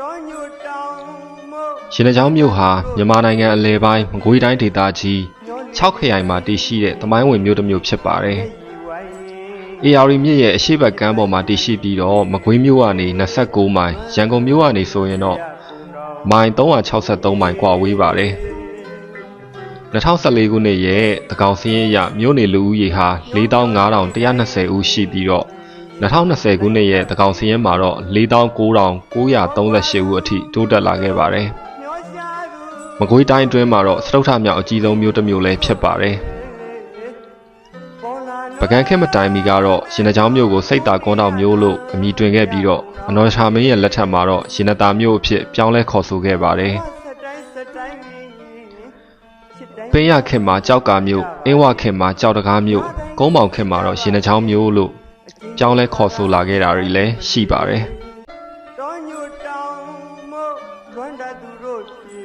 တော်ညွတ်တောင်မို့ရှင်နှချောင်းမြို့ဟာမြန်မာနိုင်ငံအလဲပိုင်းမကွေးတိုင်းဒေသကြီး6ခရိုင်မှာတည်ရှိတဲ့သမိုင်းဝင်မြို့တစ်မြို့ဖြစ်ပါတယ်။ AR မြစ်ရဲ့အရှိတ်ဘက်ကမ်းပေါ်မှာတည်ရှိပြီးတော့မကွေးမြို့ကနေ29မိုင်ရန်ကုန်မြို့ကနေဆိုရင်တော့မိုင်363မိုင်ကွာဝေးပါတယ်။2014ခုနှစ်ရဲ့တကောင်စင်းရမြို့နေလူဦးရေဟာ45,120ဦးရှိပြီးတော့ 2020ခုနှစ်ရဲ့တကောင်စင်းရမှာတော့49,938ဦးအထိတိုးတက်လာခဲ့ပါတယ်။မျောရှာသူမကွေးတိုင်းအတွင်းမှာတော့စတုထမြောက်အကြီးဆုံးမြို့တစ်မြို့လည်းဖြစ်ပါတယ်ပေါ်လာ။ပကံခေတ်မတိုင်မီကတော့ရင်နှချောင်းမြို့ကိုစိတ်တာကွန်းတောင်မြို့လို့အမည်တွင်ခဲ့ပြီးတော့အနော်ရှာမင်းရဲ့လက်ထက်မှာတော့ရင်နတာမြို့အဖြစ်ပြောင်းလဲခေါ်ဆိုခဲ့ပါတယ်စတိုင်းစတိုင်းချစ်တိုင်း။ပင်းရခေတ်မှာကြောက်ကာမြို့အင်းဝခေတ်မှာကြောက်တကားမြို့ကုန်းမောင်ခေတ်မှာတော့ရင်နှချောင်းမြို့လို့ ပြောင်းလဲခေါ်ဆိုလာခဲ့တာတွေလည်းရှိပါတယ်တော်ညွတ်တောင်မို့ထွန်းတတ်သူတို့ပြေ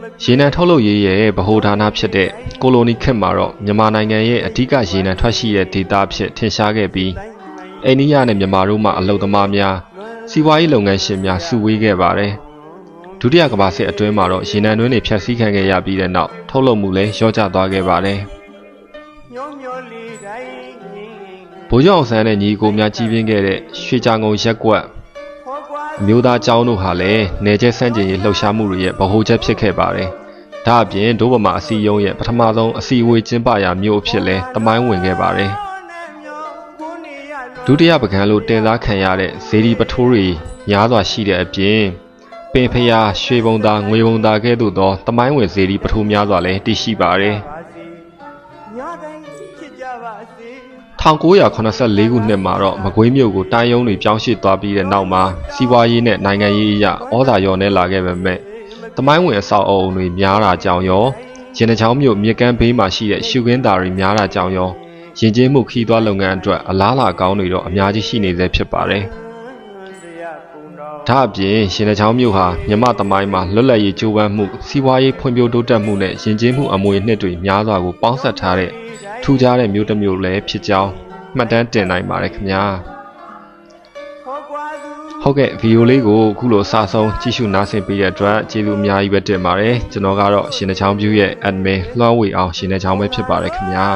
မ။ရေနံထုတ်လုပ်ရေးရဲ့ဗဟိုဌာနဖြစ်တဲ့ကိုလိုနီခေတ်မှာတော့မြန်မာနိုင်ငံရဲ့အဓိကရေနံထွက်ရှိတဲ့ဒေသအဖြစ်ထင်ရှားခဲ့ပြီးတိုင်းမိုင်အိန္ဒိယနဲ့မြန်မာတို့မှအလုံသမားများစီးပွားရေးလုပ်ငန်းရှင်များစုဝေးခဲ့ပါတယ်။ဒုတိယကမ္ဘာစစ်အတွင်းမှာတော့ရေနံတွင်းတွေဖျက်ဆီးခံခဲ့ရပြီးတဲ့နောက်ထုတ်လုပ်မှုလည်းလျော့ကျသွားခဲ့ပါတယ်မျောမျောလေးတိုင်း။ ဗိုလ်ချုပ်အောင်ဆန်းနဲ့ညီကိုများကြီးပြင်းခဲ့တဲ့ရွှေကြံကုန်ရက်ကွက်ခေါ်ကွာအမျိုးသားကျောင်းတို့ဟာလည်းနေကျဲစန့်ကျင်ရေးလှုပ်ရှားမှုတွေရဲ့ဗဟိုချက်ဖြစ်ခဲ့ပါတယ်။ဒါအပြင်ဒို့ဗမာအစည်းအရုံးရဲ့ပထမဆုံးအစည်းအဝေးကျင်းပရာမြို့အဖြစ်လဲတမိုင်းဝင်ခဲ့ပါတယ်။နဲ့မျောကိုနေရလို့ဒုတိယပကံလို့တင်စားခံရတဲ့ဇေဒီပထိုးတွေများစွာရှိတဲ့အပြင်ပင်ဖျားရွှေဘုံသားငွေဘုံသားကဲ့သို့သောတမိုင်းဝင်ဇေဒီပထိုးများစွာလည်းတည်ရှိပါတယ်ပါစေညတိုင်း ဖြစ်ကြပါစေ1984ခုနှစ်မှာတော့မကွေးမြို့ကိုတိုင်းရုံးတွေပြောင်းရွှေ့သွားပြီးတဲ့နောက်မှာစီးပွားရေးနဲ့နိုင်ငံရေးအရဩဇာလျော်နေလာခဲ့ပေမဲ့တမိုင်းဝင်အဆောက်အအုံတွေများတာကြောင့်ရောရင်နှချောင်းမြို့မြေကမ်းဘေးမှာရှိတဲ့ရှုခင်းသားတွေများတာကြောင့်ရောယဉ်ကျေးမှုခီးသွွားလုပ်ငန်းအတွက်အလားအလာကောင်းတွေတော့အများကြီးရှိနေသေးဖြစ်ပါတယ်တရားကုံတော် ဒါအပြင်ရင်နှချောင်းမြို့ဟာမြမသမိုင်းမှာလွတ်လပ်ရေးကြိုးပမ်းမှုစီးပွားရေးဖွံ့ဖြိုးတိုးတက်မှုနဲ့ယဉ်ကျေးမှုအမွေအနှစ်တွေများစွာကိုပေါင်းစပ်ထားတဲ့ထူးခြားတဲ့မြို့တစ်မြို့လည်းဖြစ်ကြောင်းမှတ်တမ်းတင်နိုင်ပါတယ်ခင်ဗျာဟုတ်ကဲ့ဗီဒီယိုလေးကိုအခုလိုအစားဆုံးကြည့်ရှုနားဆင်ပေးတဲ့အတွက်ကျေးဇူးအများကြီးပဲတင်ပါတယ်ကျွန်တော်ကတော့ရှင်နှချောင်း view ရဲ့ admin လွှမ်းဝေအောင်ရှင်နှချောင်းပဲဖြစ်ပါတယ်ခင်ဗျာ